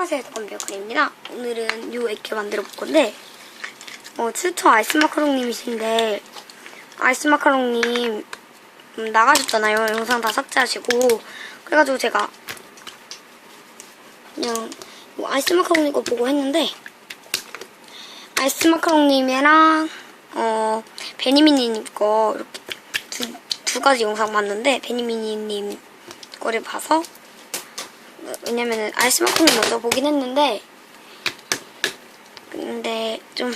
안녕하세요, 건별클입니다. 오늘은 요 액기 만들어 볼 건데, 어, 출처 아이스 마카롱님이신데, 아이스 마카롱님, 음, 나가셨잖아요. 영상 다 삭제하시고. 그래가지고 제가, 그냥, 뭐 아이스 마카롱님 거 보고 했는데, 아이스 마카롱님이랑, 어, 베니미니님 거, 이렇게 두, 두 가지 영상 봤는데, 베니미니님 거를 봐서, 왜냐면은 아이스 마카롱 먼저 보긴 했는데 근데 좀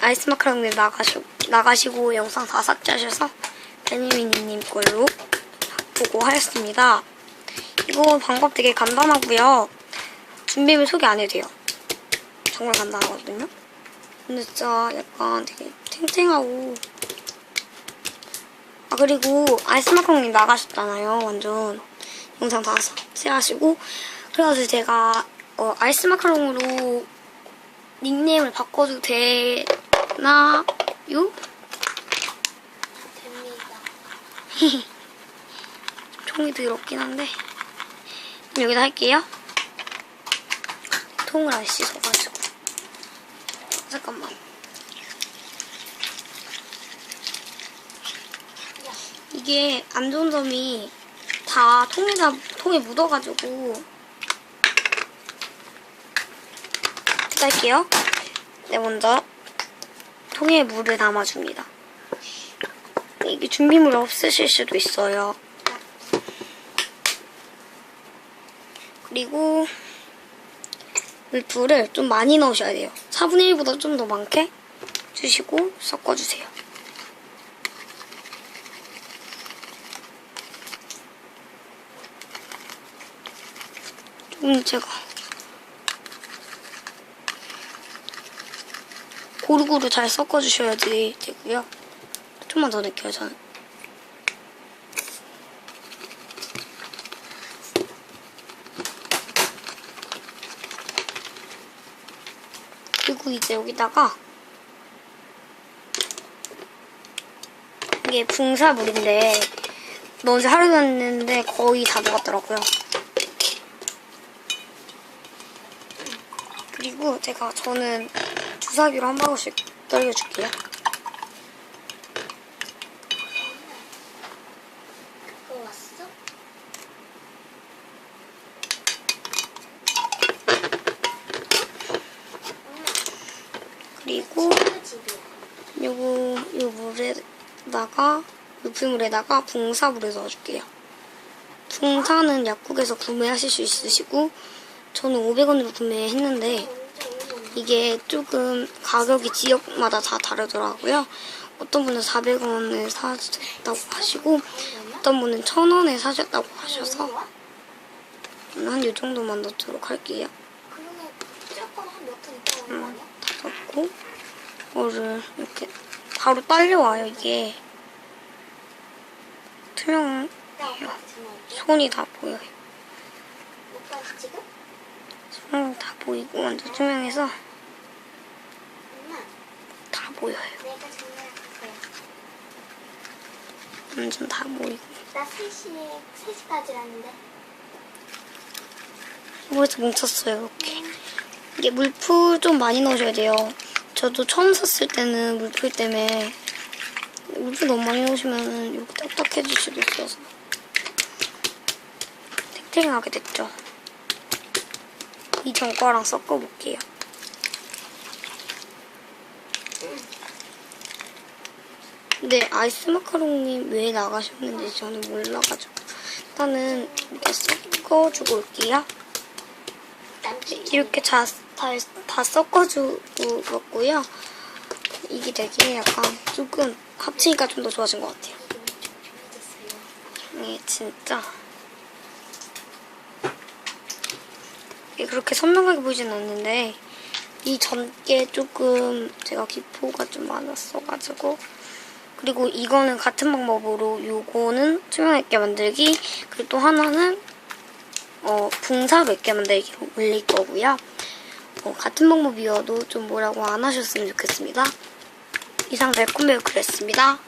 아이스 마카롱님 나가시, 나가시고 영상 다 삭제하셔서 베니미니님 걸로 보고 하였습니다. 이거 방법 되게 간단하고요. 준비물 소개 안 해도 돼요. 정말 간단하거든요. 근데 진짜 약간 되게 탱탱하고 아 그리고 아이스 마카롱님 나가셨잖아요 완전. 영상 다 삭제하시고. 그래가지고 제가 어, 아이스 마카롱으로 닉네임을 바꿔도 되나요? 됩니다. 총이 더럽긴 한데. 여기다 할게요. 통을 안 씻어가지고. 잠깐만 이게 안 좋은 점이 다 통에다 통에 묻어가지고 할게요. 네 먼저 통에 물을 담아줍니다. 이게 준비물이 없으실 수도 있어요. 그리고 물풀을 좀 많이 넣으셔야 돼요. 4분의 1보다 좀 더 많게 주시고 섞어주세요. 좀 제가 고루고루 잘 섞어주셔야지 되고요. 좀만 더 넣을게요, 저는. 그리고 이제 여기다가 이게 붕사물인데 넣은 지 하루 됐는데 거의 다 녹았더라고요. 그리고 제가 저는 주사기로 한 방울씩 떨겨줄게요. 그거 왔어? 그리고. 요거 요 물에다가 물풀물에다가 붕사물을 넣어줄게요. 붕사는 약국에서 구매하실 수 있으시고 저는 500원으로 구매했는데 이게 조금 가격이 지역마다 다 다르더라고요. 어떤 분은 400원에 사셨다고 하시고 어떤 분은 1000원에 사셨다고 하셔서 한 이 정도만 넣도록 할게요. 아니야? 다 넣고 이거를 이렇게 바로 딸려와요 이게 투명 나 오빠 전화할게. 손이 다 보여요 오빠 지금? 손다 보이고 완전 투명해서 보여요. 내가 전화할 거야. 완전 다 보이고. 나 3시, 3시까지라는데. 이거에서 뭉쳤어요 이렇게. 이게 물풀 좀 많이 넣으셔야 돼요. 저도 처음 샀을 때는 물풀 때문에 물풀 너무 많이 넣으시면 이렇게 딱딱해질 수도 있어서 탱탱하게 됐죠. 이전 거랑 섞어볼게요 근데 아이스 마카롱님 왜 나가셨는지 저는 몰라가지고 일단은 이렇게 섞어주고 올게요 이렇게 다, 다, 다 섞어주고요. 이게 되게 약간 조금 합치니까 좀 더 좋아진 것 같아요. 이게 진짜 이게 그렇게 선명하게 보이진 않는데 이 전게 조금 제가 기포가 좀 많았어가지고 그리고 이거는 같은 방법으로 요거는 투명하게 만들기 그리고 또 하나는 어, 붕사 몇 개 만들기로 올릴 거고요. 어, 같은 방법이어도 좀 뭐라고 안 하셨으면 좋겠습니다. 이상 달콤매우 그랬습니다.